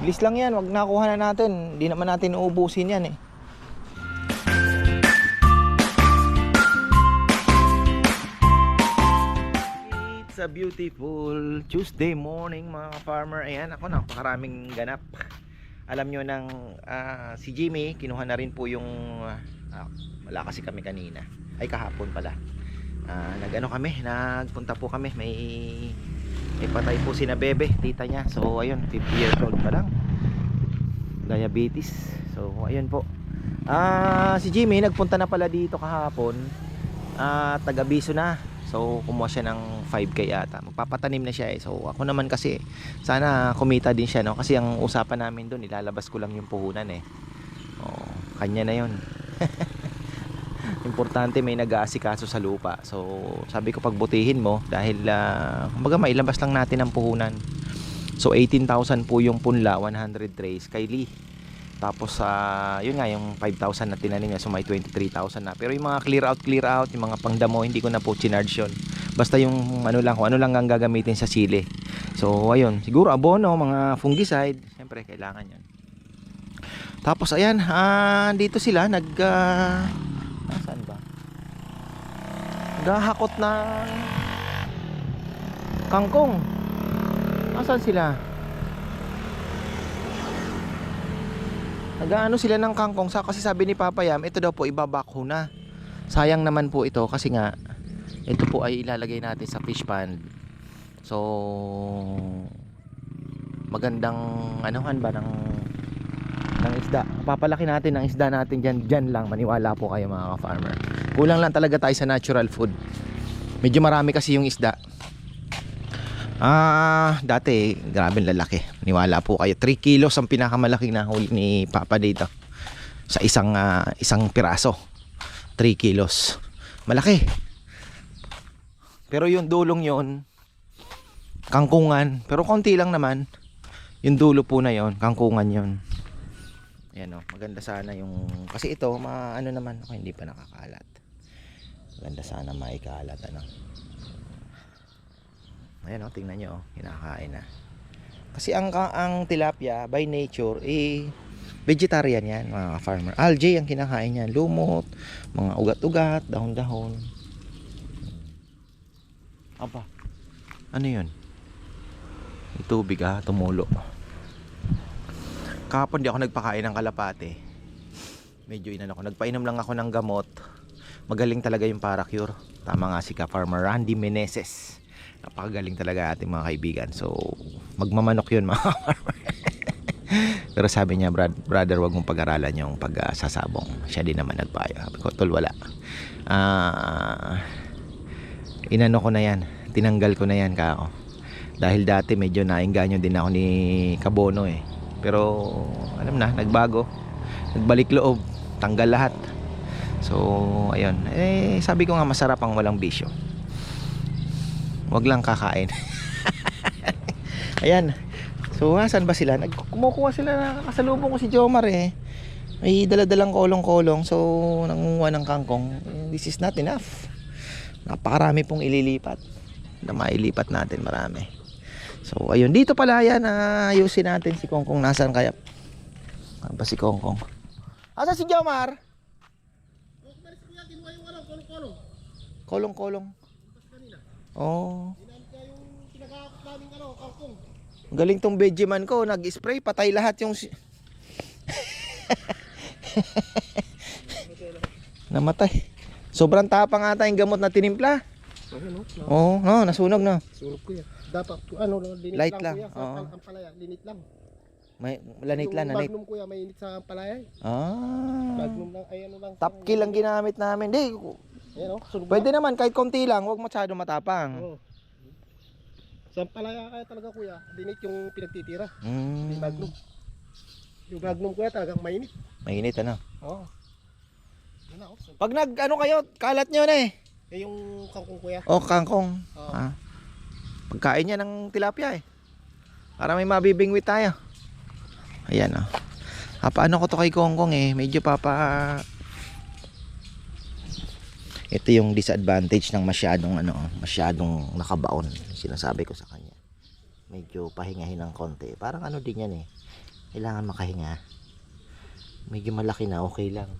Bilis lang yan, wag nakuha na natin. Hindi naman natin uubusin yan eh. It's a beautiful Tuesday morning mga farmer. Ayan, ako napakaraming ganap. Alam nyo ng ah, si Jimmy, kinuha na rin po yung ah, wala kasi kami kanina. Ay kahapon pala. Ah, nagano kami, nagpunta po kami. May may patay po si na bebe, tita niya. So ayun, 50 years old pa lang. Diabetes. So ayun po. Ah, si Jimmy nagpunta na pala dito kahapon. Ah, taga-biso na. So kumuha siya ng 5k yata. Magpapatanim na siya eh. So ako naman kasi sana kumita din siya no kasi ang usapan namin doon ilalabas ko lang yung puhunan eh. Oh, kanya na 'yon. Importante may nag-aasikaso sa lupa. So sabi ko pagbutihin mo dahil uh, kumbaga mailabas lang natin ang puhunan. So 18,000 po yung punla, 100 trays kay Lee. Tapos sa yun nga yung 5,000 na tinanim niya so may 23,000 na. Pero yung mga clear out clear out, yung mga pangdamo hindi ko na po chinarge yun. Basta yung ano lang ano lang ang gagamitin sa sili. So ayun, siguro abono, mga fungicide, syempre kailangan 'yan. Tapos ayan, ah, dito sila nag ah, nasaan ba? Naghahakot ng kangkong. Nasaan sila? Nagaano sila ng kangkong sa kasi sabi ni Papa Yam, ito daw po ibabakho na. Sayang naman po ito kasi nga ito po ay ilalagay natin sa fish pond. So magandang anuhan ba ng isda. Papalaki natin ng isda natin diyan diyan lang maniwala po kayo mga ka-farmer. Kulang lang talaga tayo sa natural food. Medyo marami kasi yung isda. Ah, dati grabe lalaki. Niwala po kayo. 3 kilos ang pinakamalaking nahuli ni Papa dito. Sa isang ah, isang piraso. 3 kilos. Malaki. Pero yung dulong yon kangkungan. Pero konti lang naman. Yung dulo po na yon kangkungan yon Ayan o, maganda sana yung... Kasi ito, ma, ano naman, ako hindi pa nakakalat. Maganda sana maikalat, ano. Ayan o, tingnan nyo, oh, kinakain na. Kasi ang, ang tilapia, by nature, eh, vegetarian yan, mga farmer. Algae ang kinakain yan, lumot, mga ugat-ugat, dahon-dahon. Aba, ano yun? May tubig ah, tumulo. Kahapon di ako nagpakain ng kalapate. Medyo inano ko. Nagpainom lang ako ng gamot. Magaling talaga yung Paracure. Tama nga si ka Farmer Randy Meneses. Napakagaling talaga ating mga kaibigan. So, magmamanok yun mga. Pero sabi niya, Brad, brother, wag mong pag-aralan yung pag-sasabong. Siya din naman nagpayo. Sabi ko, tol, wala. Ah, inano ko na yan. Tinanggal ko na yan kako. Dahil dati medyo nainganyo din ako ni Kabono eh. Pero alam na, nagbago. Nagbalik loob, tanggal lahat. So, ayun. Eh, sabi ko nga masarap ang walang bisyo. Wag lang kakain. Ayan. So, asan ba sila? Kumukuha sila na kasalubong ko si Jomar eh. May daladalang kolong-kolong. So, nangunguha ng kangkong. Eh, This is not enough. Napakarami pong ililipat. Na mailipat natin marami. So, ayun. Dito pala yan. ayusin natin si Kongkong. Nasaan kaya? Ano ba si Kongkong? Asa si Jomar? Kolong-kolong. Oh. Ang Galing tong Vegeman ko, nag-spray, patay lahat yung si- Namatay. Sobrang tapang ata yung gamot na tinimpla. Oo, oh, no, nasunog na. Sunog ko yan. Dapat, ano, linit Light lang, lang, kuya. Sa oo. pal- ang palaya, linit lang. May lanit lang, Yung lanit. Magnum kuya, mainit sa palaya. eh. Ah. Magnum lang, ay ano lang. Top kill ang ginamit namin. Di, Ayan, oh, sunog pwede naman kahit konti lang, huwag masyado matapang. Oo. Sa palaya kaya talaga kuya, linit yung pinagtitira. Mm. Yung Magnum. Yung Magnum kuya talagang mainit. Mainit ano. Oo. Yun na, oh. Pag nag ano kayo, kalat nyo na eh. eh, yung kangkong kuya. O kangkong. Oo. Ah. Pagkain niya ng tilapia eh. Para may mabibingwit tayo. Ayan oh. Ah, paano ko to kay Kongkong eh. Medyo papa... Ito yung disadvantage ng masyadong ano, masyadong nakabaon. Sinasabi ko sa kanya. medyo pahingahin ng konti. Parang ano din yan eh. Kailangan makahinga. Medyo malaki na, okay lang.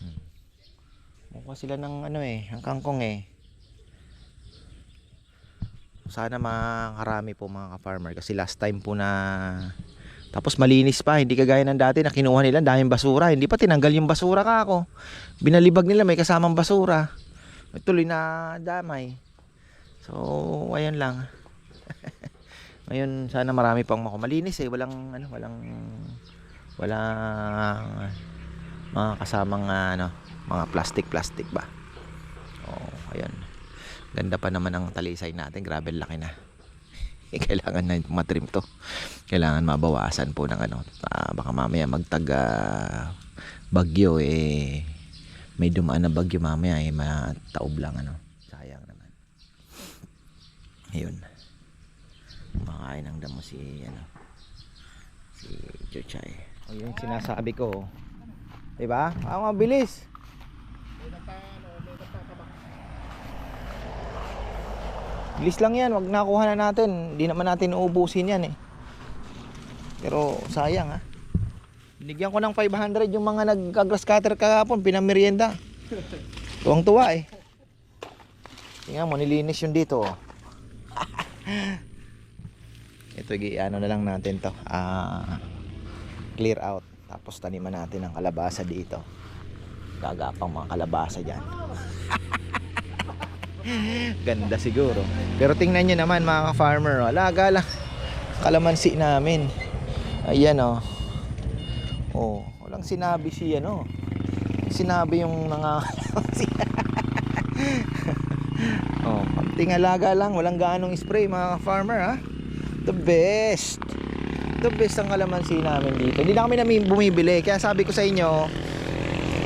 Hmm. Mukha sila ng ano eh, ang kangkong eh. Sana makarami po mga ka-farmer kasi last time po na tapos malinis pa, hindi kagaya ng dati na kinuha nila daming basura. Hindi pa tinanggal yung basura ka ako. Binalibag nila may kasamang basura. Tuloy na damay. So, ayun lang. Ngayon sana marami pang mako malinis eh, walang ano, walang walang mga kasamang ah, ano, mga plastic-plastic ba. Oh, ayun. Ganda pa naman ang talisay natin, grabe laki na. Kailangan na matrim to. Kailangan mabawasan po ng ano, ah, baka mamaya magtaga bagyo eh may dumaan na bagyo mamaya eh mataob lang ano. Sayang naman. Ayun. Kumakain ng damo si ano si Chuchay. O sinasabi ko. 'Di ba? Ang mabilis. May nagta, ano, may nagtataba. Bilis lang yan, wag nakuha na natin. Hindi naman natin uubusin yan eh. Pero sayang ha. Binigyan ko ng 500 yung mga nagka-grass cutter kahapon, pinamerienda. Tuwang tuwa eh. Tingnan mo, nilinis yun dito. oh. Ito, ano na lang natin to. Ah, clear out. Tapos taniman natin ang kalabasa dito. Gagapang mga kalabasa dyan. Ganda siguro. Pero tingnan nyo naman mga ka-farmer. Oh. Alaga lang. Kalamansi namin. Ayan oh. Oh, walang sinabi si ano. Sinabi yung mga Oh, kamting alaga lang, walang gaanong spray mga ka-farmer ha. The best. The best ang kalamansi namin dito. Hindi na kami namin bumibili. Kaya sabi ko sa inyo,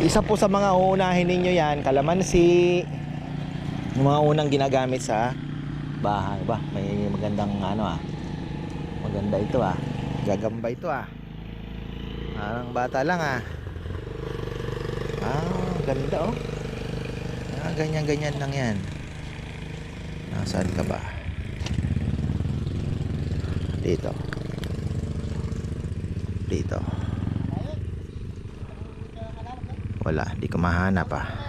isa po sa mga uunahin ninyo yan, kalamansi, yung mga unang ginagamit sa bahay. Ba may magandang ano ah. Maganda ito ah. Gagamba ito ah. Parang bata lang ah. Ah ganda oh. Ah, ganyan ganyan lang yan. Nasaan ka ba? Dito. Dito. Wala di ko mahanap ah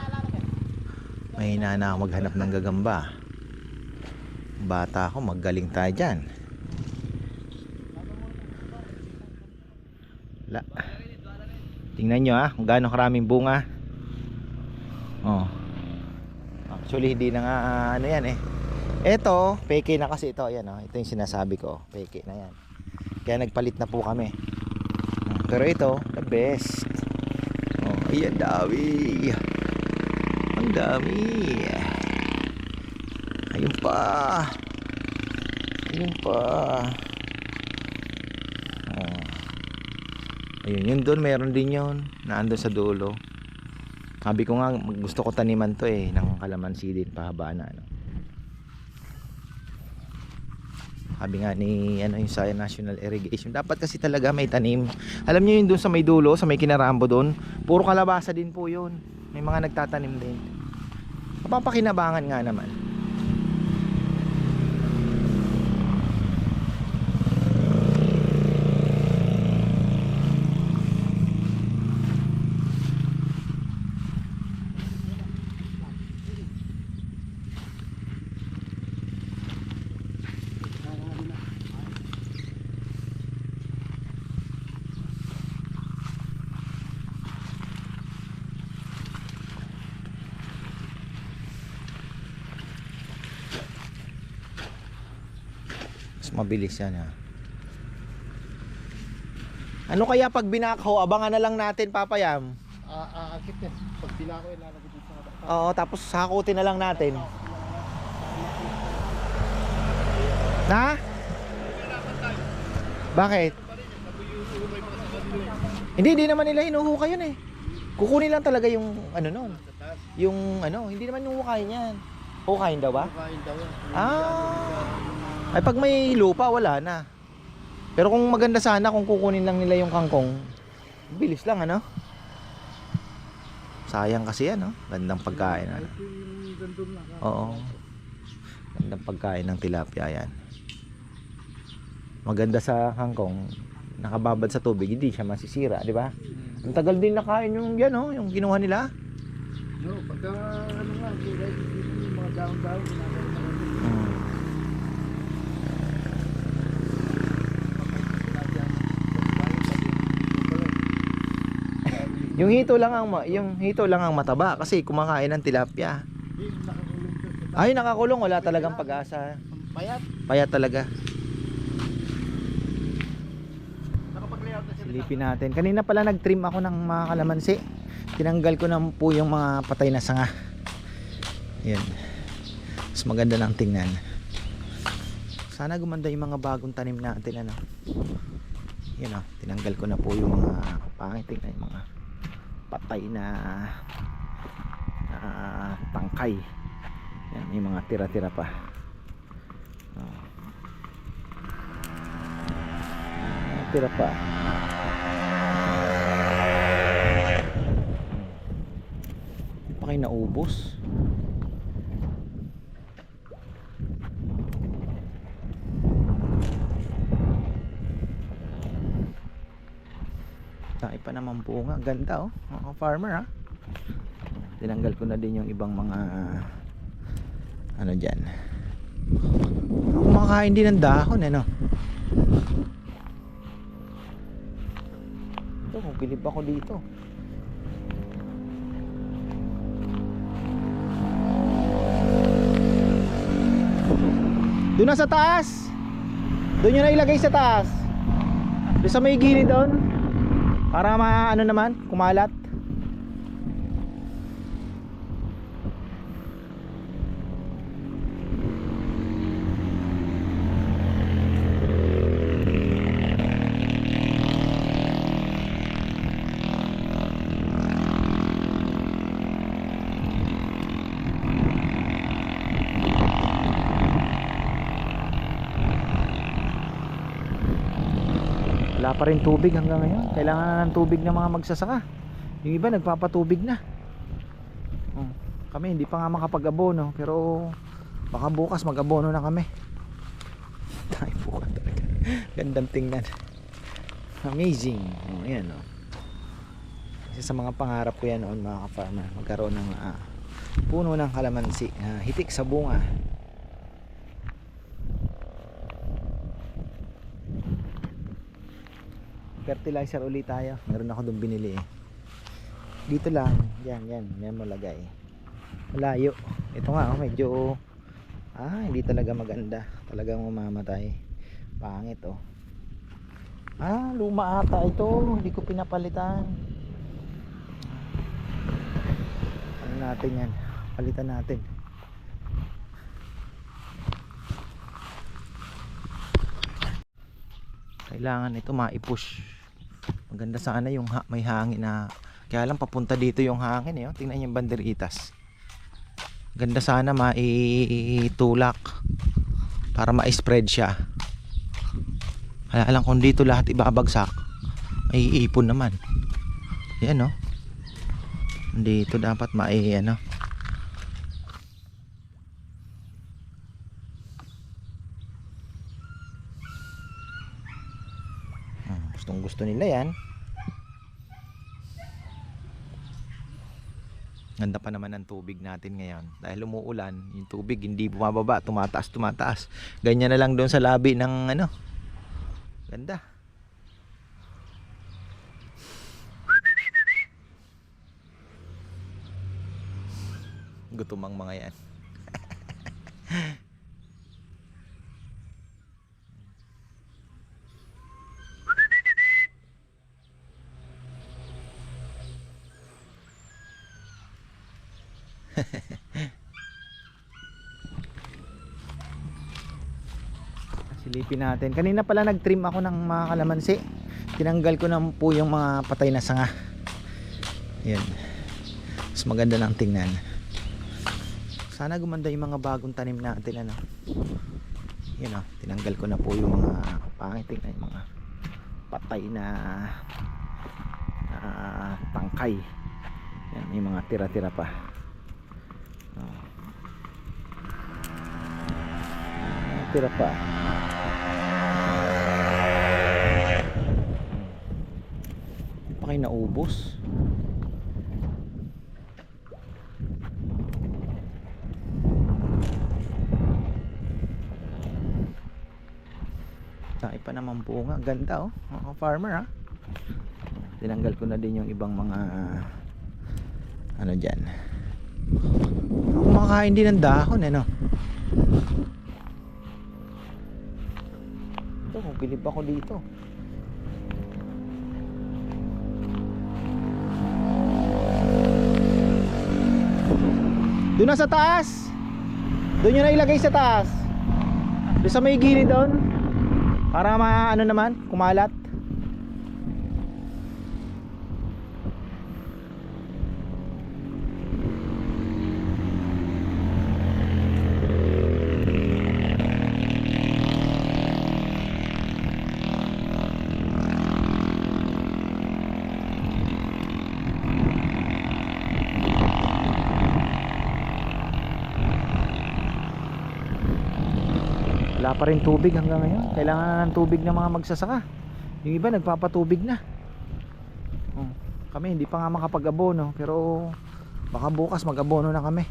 mahina na ako maghanap ng gagamba. Bata ako magaling tayo dyan. Wala tingnan nyo ah kung gaano karaming bunga. Oh. Actually hindi na nga ah, ano yan eh. Eto peke na kasi ito. Yan oh. ito yung sinasabi ko. Peke na yan. Kaya nagpalit na po kami. Hmm, pero ito the best. Oh ayan ang dami. Ayun pa. Ayun pa. Oh. Ayun, yun doon meron din yun. Naandun sa dulo. Sabi ko nga, gusto ko taniman to eh. Ng kalamansi din, pahaba na. Ano. Sabi nga ni ano yung sa National Irrigation, dapat kasi talaga may tanim. Alam niyo yun doon sa may dulo, sa may kinarambo doon, puro kalabasa din po yun. May mga nagtatanim din. Mapapakinabangan nga naman. Mabilis yan ha. Ano kaya pag binakaw, abangan na lang natin papayam. Ah, aakit yan. Pag pinako, ilalagay dito sa bata. Oo, tapos sakutin na lang natin. Na? Bakit? Hindi, hindi naman nila hinuhukay yun eh. Kukunin lang talaga yung ano nun. Yung ano, hindi naman yung hukayin yan. Hukayin daw ba? Kain daw yan. Ah. Ay pag may lupa wala na. Pero kung maganda sana kung kukunin lang nila yung kangkong, bilis lang ano. Sayang kasi yan, no? Gandang pagkain. Ano? Oo. Gandang pagkain ng tilapia yan. Maganda sa hangkong, nakababad sa tubig, hindi siya masisira, di ba? Ang tagal din nakain yung yan, oh, yung kinuha nila. No, pagka ano nga, yung mga daon-daon, ginagawa na natin. Mm. Yung hito lang ang yung hito lang ang mataba kasi kumakain ng tilapia. Ay nakakulong wala talagang pag-asa. Payat. Payat talaga. Silipin natin. Kanina pala nag-trim ako ng mga kalamansi. Tinanggal ko na po yung mga patay na sanga. Yan. Mas maganda ng tingnan. Sana gumanda yung mga bagong tanim natin ano. Yan oh, tinanggal ko na po yung mga pangit tingnan yung mga patay na na tangkay. Yan, may mga tira-tira pa. Oh. Tira pa. Hindi pa kayo naubos. Tayo pa naman bunga. Ganda oh. Mga farmer ha. Tinanggal ko na din yung ibang mga ano dyan. Kumakain din ng dahon eh no. Ito, magbilib ako dito. Doon na sa taas. Doon nyo na ilagay sa taas. Doon sa may gilid doon. Para ma ano naman, kumalat. Pa rin tubig hanggang ngayon. Kailangan na ng tubig ng mga magsasaka. Yung iba nagpapatubig na. Oh, kami hindi pa nga makapag-abono pero baka bukas mag-abono na kami. Tayo bukas talaga. Gandang tingnan. Amazing. Oh, yan oh. Isa sa mga pangarap ko yan noon mga ka-farmer. Magkaroon ng ah, puno ng kalamansi. ah, hitik sa bunga. Fertilizer ulit tayo. Meron ako doon binili eh. Dito lang. Yan yan. Yan mo lagay. Malayo. Ito nga oh, medyo ah hindi talaga maganda. Talagang mamamatay. Pangit oh. Ah luma ata ito. Hindi ko pinapalitan. Ano natin yan? Palitan natin. Kailangan ito maipush maganda sana yung ha- may hangin na kaya lang papunta dito yung hangin eh oh. tingnan yung banderitas. Ganda sana maitulak para ma-spread siya. Kaya lang kung dito lahat ibabagsak may iipon naman. Yan no dito dapat mai ano Hmm, gustong gusto nila yan. Ganda pa naman ng tubig natin ngayon. Dahil umuulan yung tubig hindi bumababa tumataas tumataas. Ganyan na lang doon sa labi ng ano. Ganda. Gutom ang mga yan silipin natin. Kanina pala nag-trim ako ng mga kalamansi. Tinanggal ko na po yung mga patay na sanga. Yun mas maganda ng tingnan. Sana gumanda yung mga bagong tanim natin ano. Yun o, oh. tinanggal ko na po yung mga pangit. Tingnan yung mga patay na uh, tangkay. Yan, may mga tira-tira pa. Oh. tira pa. Pa kayo naubos. Tayo pa naman bunga. Ganda oh. Mga farmer ha. Tinanggal ko na din yung ibang mga ano dyan. Kumakain din ng dahon eh no. Ito, bilib ako dito. Doon na sa taas. Doon nyo na ilagay sa taas. Doon sa may gilid doon. Para ma ano naman, kumalat. Wala pa rin tubig hanggang ngayon. Kailangan na ng tubig ng mga magsasaka. Yung iba nagpapatubig na. Oh, kami hindi pa nga makapag-abono pero baka bukas mag-abono na kami.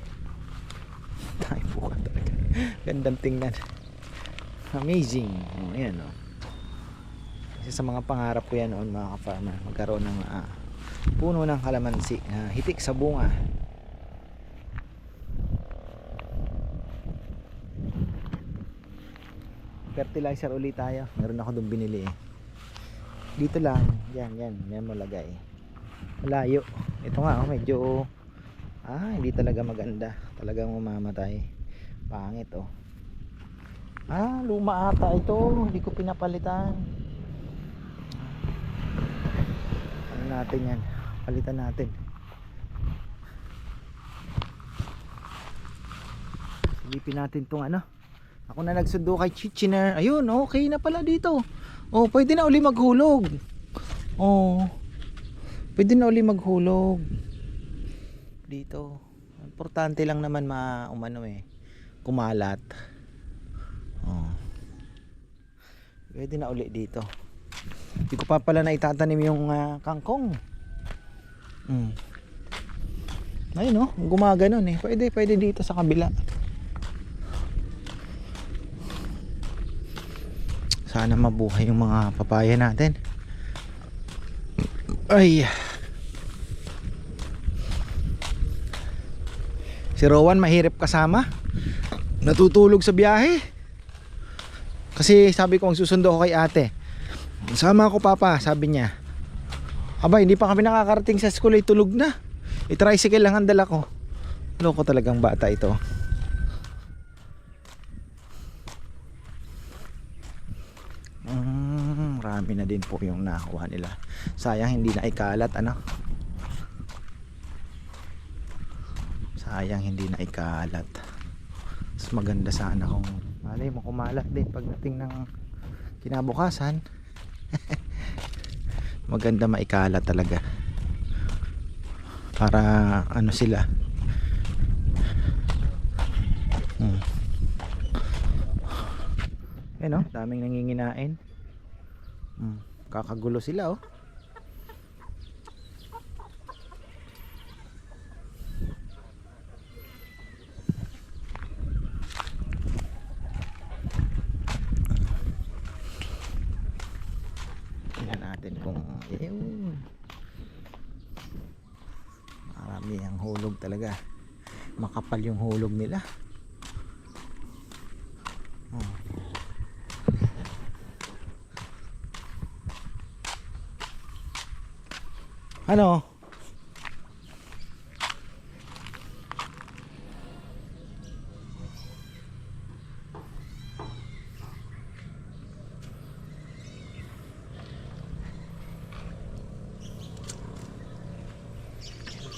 Tayo bukas talaga. Gandang tingnan. Amazing. Oh, yan oh. Isa sa mga pangarap ko yan noon mga ka-farmer. Magkaroon ng ah, puno ng kalamansi. ah, hitik sa bunga. Fertilizer ulit tayo. Meron ako doon binili eh. Dito lang. Yan yan. Yan mo lagay. Malayo. Ito nga oh, medyo ah hindi talaga maganda. Talagang mamamatay. Pangit oh. Ah luma ata ito. Hindi ko pinapalitan. Ano natin yan? Palitan natin. Silipin natin tong ano ako na nagsundo kay Chichiner. Ayun, okay na pala dito. Oh, pwede na uli maghulog. Oh. Pwede na uli maghulog. Dito. Importante lang naman ma umano eh. Kumalat. Oh. Pwede na uli dito. Hindi ko pa pala na itatanim yung ah, kangkong. Hmm. Ayun oh, gumaganon eh. Pwede, pwede dito sa kabila. Sana mabuhay yung mga papaya natin. Ay. Si Rowan mahirap kasama. Natutulog sa biyahe. Kasi sabi ko magsusundo ako kay ate. Sama ako papa, sabi niya. Aba, hindi pa kami nakakarating sa school ay tulog na. I-tricycle lang ang dala ko. Loko talagang bata ito. Mm, marami na din po yung nakuha nila. Sayang hindi na ikalat ano. Sayang hindi na ikalat. Mas maganda sana kung malay mo kumalat din pagdating ng kinabukasan. maganda maikalat talaga. Para ano sila. Hmm. Ayun oh, daming nanginginain. Hmm, kakagulo sila oh. Tingnan natin kung yun. Marami ang hulog talaga. Makapal yung hulog nila. Ano?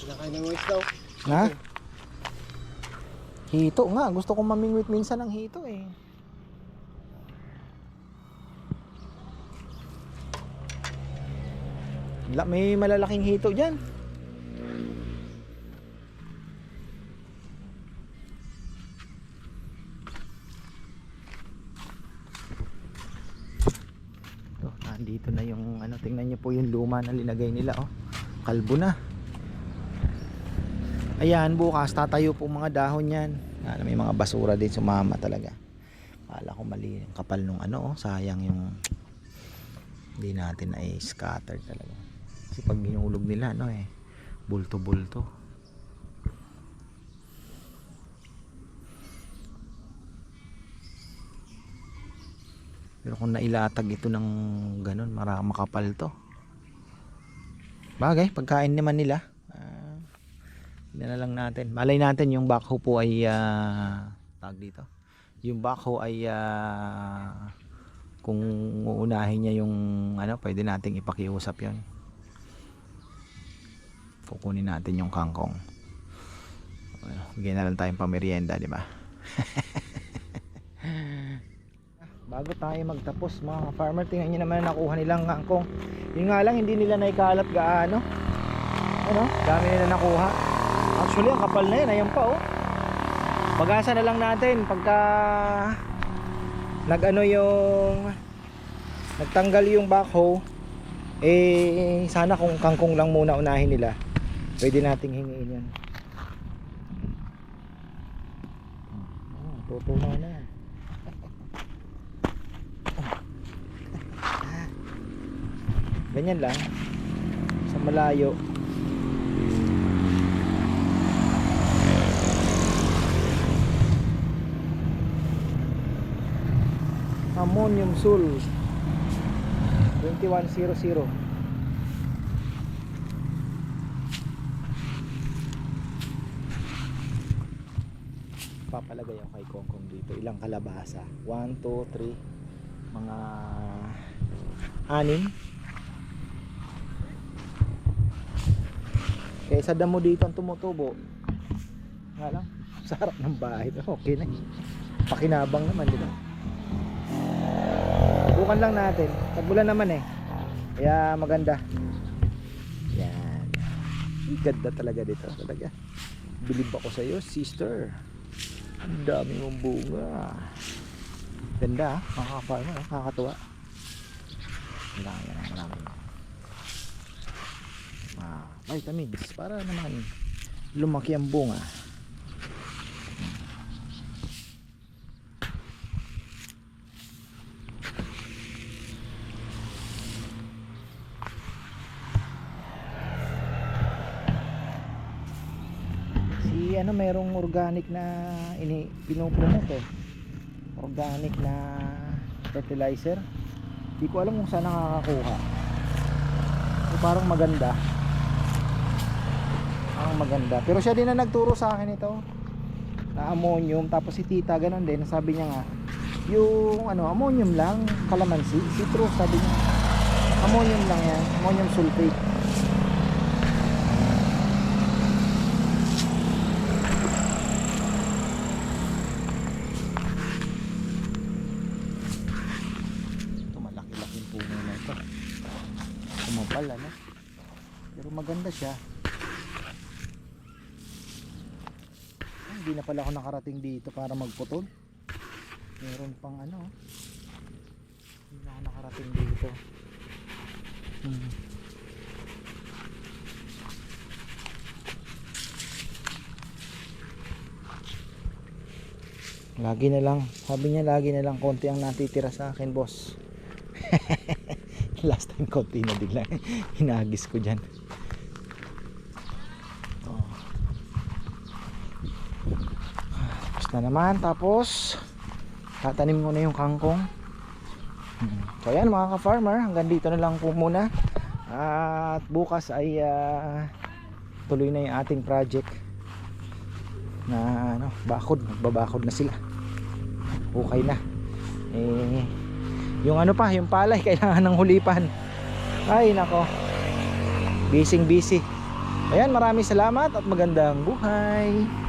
Kinakain ng daw. Ha? Hito nga. Gusto kong mamingwit minsan ng hito eh. May malalaking hito dyan. Ito, nandito na yung ano, tingnan nyo po yung luma na linagay nila. Oh. Kalbo na. Ayan, bukas tatayo po mga dahon yan. Ano, may mga basura din sumama talaga. Kala ko mali yung kapal nung ano, oh, sayang yung hindi natin ay scatter talaga kasi pag ginulog nila ano eh. Bulto bulto pero kung nailatag ito ng ganun mara makapal to. Bagay pagkain naman nila. Yun na lang natin. Malay natin yung backhoe po ay ah, tag dito. Yung backhoe ay ah, kung uunahin niya yung ano pwede nating ipakiusap yon kukunin natin yung kangkong. Bigyan na lang tayong pamerienda di ba? Bago tayo magtapos mga farmer tingnan nyo naman nakuha nilang kangkong. Yun nga lang hindi nila naikalat gaano. Ano? Dami nila nakuha. Actually ang kapal na yan. Ayan pa oh. Pag-asa na lang natin. Pagka nag-ano yung nagtanggal yung backhoe eh sana kung kangkong lang muna unahin nila pwede nating hingiin yan. Oh, tutunaw na. Yan ganyan lang. Sa malayo. Ammonium sul 2100 papalagay ako kay Kongkong dito ilang kalabasa 1, 2, 3 mga anim kaya sa damo dito ang tumutubo nga lang sarap ng bahay okay na pakinabang naman di ba Subukan lang natin. Tagulan naman eh. Kaya maganda. Yan. Ganda talaga dito. Talaga. Bilib ako sa iyo, sister. Ang dami mong bunga. Ganda ah. Mga ka-farmer. ah. Nakakatuwa. Marami yan. Marami. Ah, vitamins. Para naman lumaki ang bunga. si ano merong organic na ini pinopromote eh. organic na fertilizer. Di ko alam kung saan nakakakuha. So, parang maganda. Parang maganda. Pero siya din na nagturo sa akin ito. Na ammonium tapos si tita ganun din. Sabi niya nga yung ano ammonium lang calamansi citrus sabi niya. Ammonium lang yan ammonium sulfate ito malaki-laki puno na ito kumapal ano pero maganda siya. Ah, hindi na pala ako nakarating dito para magputol. Meron pang ano. Hindi na ako nakarating dito. Hmm. lagi na lang. Sabi niya lagi na lang konti ang natitira sa akin boss. Last time konti na bigla hinagis ko dyan tapos na naman tapos tatanim ko na yung kangkong Hmm. so yan mga ka-farmer hanggang dito na lang po muna at bukas ay ah, tuloy na yung ating project na ano, bakod, magbabakod na sila. Okay na. Eh yung ano pa, yung palay kailangan ng hulipan. Ay nako. Busy busy. Ayan, maraming salamat at magandang buhay.